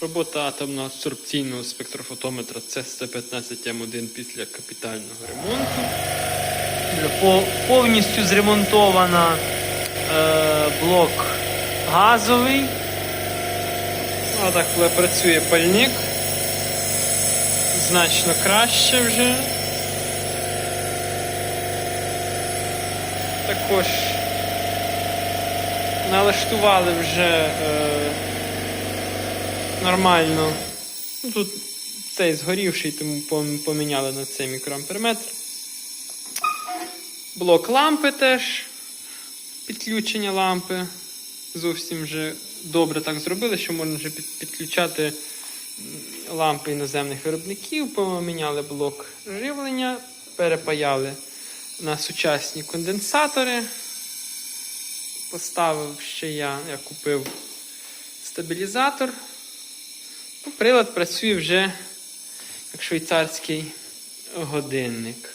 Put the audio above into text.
Робота атомного абсорбційного спектрофотометра C115M1 після капітального ремонту. Повністю зремонтована е, блок газовий. А так працює пальник. Значно краще вже. Також налаштували вже е, нормально. Ну, Тут цей згорівший, тому поміняли на цей мікроамперметр. Блок лампи теж. Підключення лампи. Зовсім вже добре так зробили, що можна вже підключати лампи іноземних виробників, поміняли блок живлення, перепаяли на сучасні конденсатори. Поставив ще я, я купив стабілізатор. Прилад працює вже як швейцарський годинник.